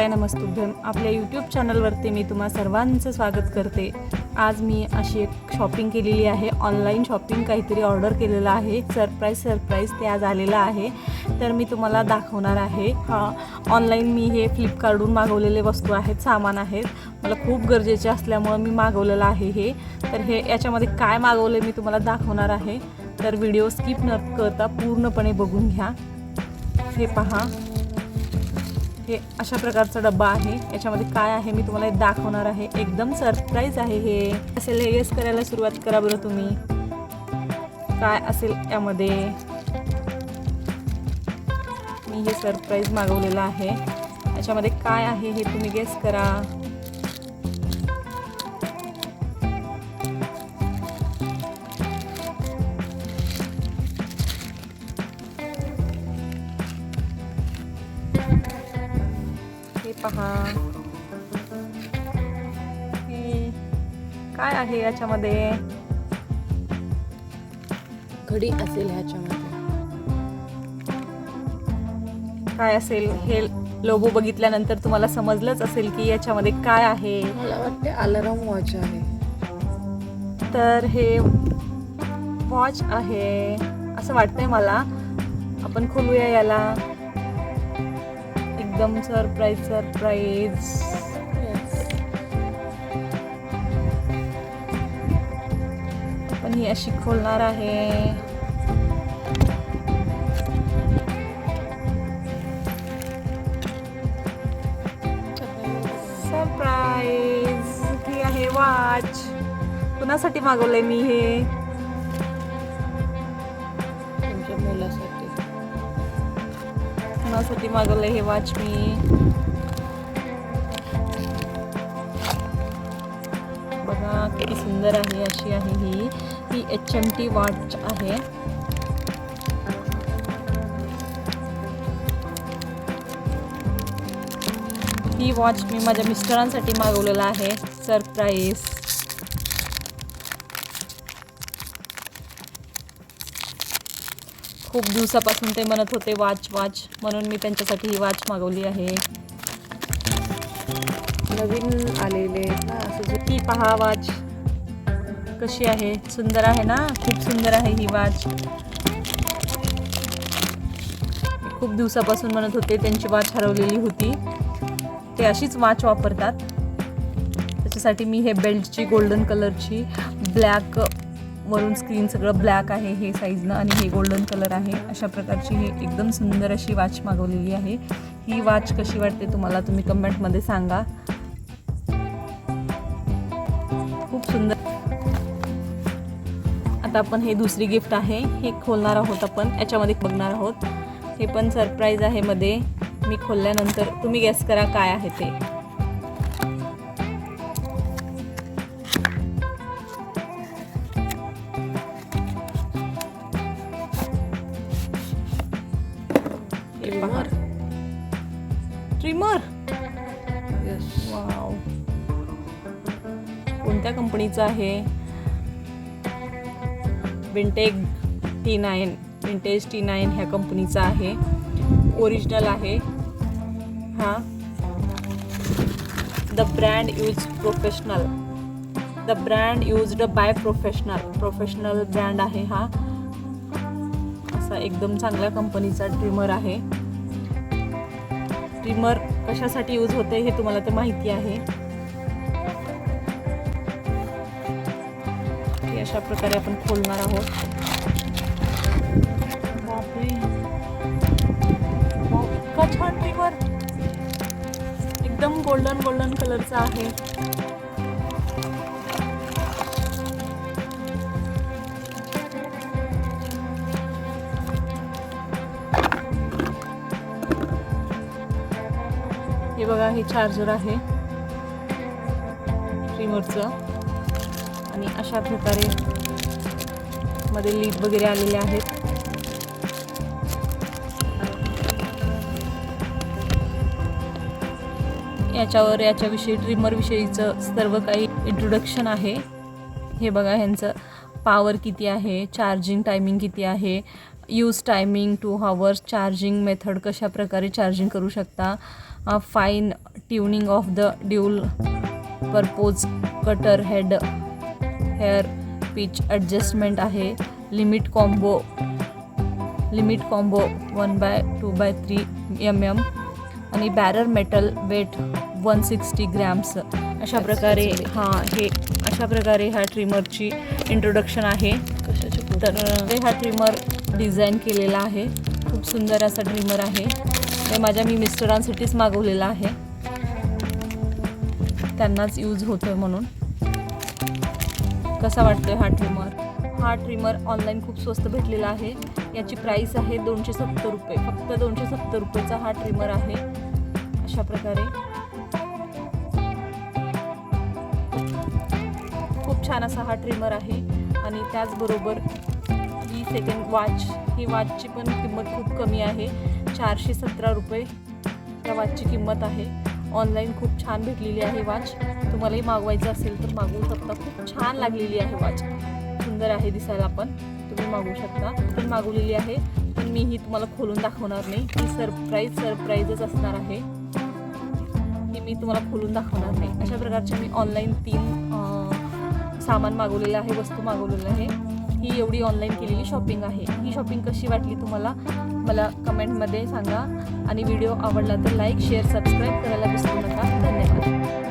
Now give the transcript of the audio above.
शिवाय नमस्तुभ्यम आपल्या यूट्यूब चॅनलवरती मी तुम्हा सर्वांचं स्वागत करते. आज मी अशी एक शॉपिंग केलेली आहे. ऑनलाईन शॉपिंग काहीतरी ऑर्डर केलेलं आहे. सरप्राईज सरप्राईज ते आज आलेलं आहे. तर मी तुम्हाला दाखवणार आहे. ऑनलाईन मी हे फ्लिपकार्टून मागवलेले वस्तू आहेत सामान आहेत. मला खूप गरजेचे असल्यामुळं मी मागवलेलं आहे हे. तर हे याच्यामध्ये काय मागवले मी तुम्हाला दाखवणार आहे. तर व्हिडिओ स्किप न करता पूर्णपणे बघून घ्या. हे पहा. हे अशा प्रकारचा डब्बा आहे. याच्यामध्ये काय आहे मी तुम्हाला दाखवणार आहे. एकदम सरप्राईज आहे हे. असे लेयर्स करायला सुरुवात करा बरं तुम्ही. काय असेल यामध्ये? मी हे सरप्राईज मागवलेलं आहे. याच्यामध्ये काय आहे हे तुम्ही गेस करा. पहा हे काय आहे याच्यामध्ये? घडी असेल ह्याच्यामध्ये. काय असेल हे लोगो बघितल्यानंतर तुम्हाला समजलंच असेल की याच्यामध्ये काय आहे. मला वाटते अलाराम वॉच आहे. तर हे वॉच आहे असं वाटतंय मला. आपण खोलूया याला. एकदम सरप्राईज सरप्राईज. पण ही अशी खोलणार आहे. सरप्राईज. ही आहे वॉच. कुणासाठी मागवलंय मी हे? कुणासाठी मागवलं हे वॉच मी बघा किती सुंदर आहे अशी आहे ही. ही एच एम टी वॉच आहे. ही वॉच मी माझ्या मिस्टरांसाठी मागवलेलं आहे. सरप्राईज खूप दिवसापासून ते म्हणत होते वाच वाच. म्हणून मी त्यांच्यासाठी ही वाच मागवली आहे. नवीन आलेले ना ती पहा वाच. कशी आहे? सुंदर आहे ना? खूप सुंदर आहे ही वाच. खूप दिवसापासून म्हणत होते त्यांची वाच हरवलेली होती. ते अशीच वाच वापरतात. त्याच्यासाठी मी हे बेल्टची गोल्डन कलरची ब्लॅक वरून स्क्रीन सगळं ब्लॅक आहे हे साईजनं आणि हे गोल्डन कलर आहे. अशा प्रकारची ही एकदम सुंदर अशी वाच मागवलेली आहे. ही वाच कशी वाटते तुम्हाला तुम्ही कमेंटमध्ये सांगा. खूप सुंदर. आता आपण हे दुसरी गिफ्ट आहे. हे खोलणार आहोत आपण. याच्यामध्ये बघणार आहोत. हे पण सरप्राईज आहे मध्ये. मी खोलल्यानंतर तुम्ही गॅस करा काय आहे ते. पहा ट्रिमर यस वाव कोणत्या कंपनीचं आहे? Vintage T nine vintage T nine ह्या कंपनीचा आहे. ओरिजिनल आहे. हा. The brand use professional the brand used by professional professional brand आहे हा. असा एकदम चांगल्या कंपनीचा ट्रिमर आहे. ट्रिमर कशासाठी यूज होते हे तुम्हाला तर माहिती आहे. अशा प्रकारे आपण खोलणार आहोत. इतका छान ट्रिमर एकदम गोल्डन गोल्डन कलरचा आहे. हे बघा हे चार्जर आहे. ट्रिमरचं आणि अशा प्रकारे मध्ये लीड वगैरे आलेले आहेत. याच्यावर याच्याविषयी ट्रिमरविषयीचं सर्व काही इंट्रोडक्शन आहे. हे बघा ह्यांचं. पॉवर किती आहे चार्जिंग टायमिंग किती आहे use timing two hours charging method कशा प्रकारे चार्जिंग करू शकता fine tuning of the dual purpose cutter head hair pitch adjustment आहे limit combo limit combo one by two by three M M आणि bare metal weight one sixty grams अशा प्रकारे हां हे अशा प्रकारे ह्या ट्रिमरची इंट्रोडक्शन आहे. कशाचे तर ते हा ट्रिमर डिझाईन केलेला आहे. खूप सुंदर असा ट्रिमर आहे. ते माझ्या मी मिस्टरांसाठीच मागवलेला आहे. त्यांनाच यूज होतोय म्हणून. कसा वाटतोय हा ट्रिमर हा ट्रिमर ऑनलाईन खूप स्वस्त भेटलेला आहे. याची प्राईस आहे दोनशे सत्तर रुपये. फक्त दोनशे सत्तर रुपयेचा हा ट्रिमर आहे. अशा प्रकारे. छान असा हा ट्रिमर आहे. आणि त्याचबरोबर ही सेकंड वॉच ही वॉचची पण किंमत खूप कमी आहे. चारशे सतरा रुपये त्या वॉचची किंमत आहे. ऑनलाईन खूप छान भेटलेली आहे वॉच तुम्हालाही मागवायचं असेल तर मागवू शकता. खूप छान लागलेली आहे वॉच सुंदर आहे दिसायला पण. तुम्ही मागवू शकता. पण मागवलेली आहे. पण मी ही तुम्हाला खोलून दाखवणार नाही. ही सरप्राईज सरप्राईजच असणार आहे. ही मी तुम्हाला खोलून दाखवणार नाही. अशा प्रकारचे मी ऑनलाईन तीन सामान मागवलेलं आहे वस्तू मागवलेलं आहे. ही एवढी ऑनलाईन केलेली शॉपिंग आहे. ही शॉपिंग कशी वाटली तुम्हाला? मला कमेंटमध्ये सांगा. आणि व्हिडिओ आवडला तर लाईक शेअर सबस्क्राईब करायला विसरू नका. धन्यवाद.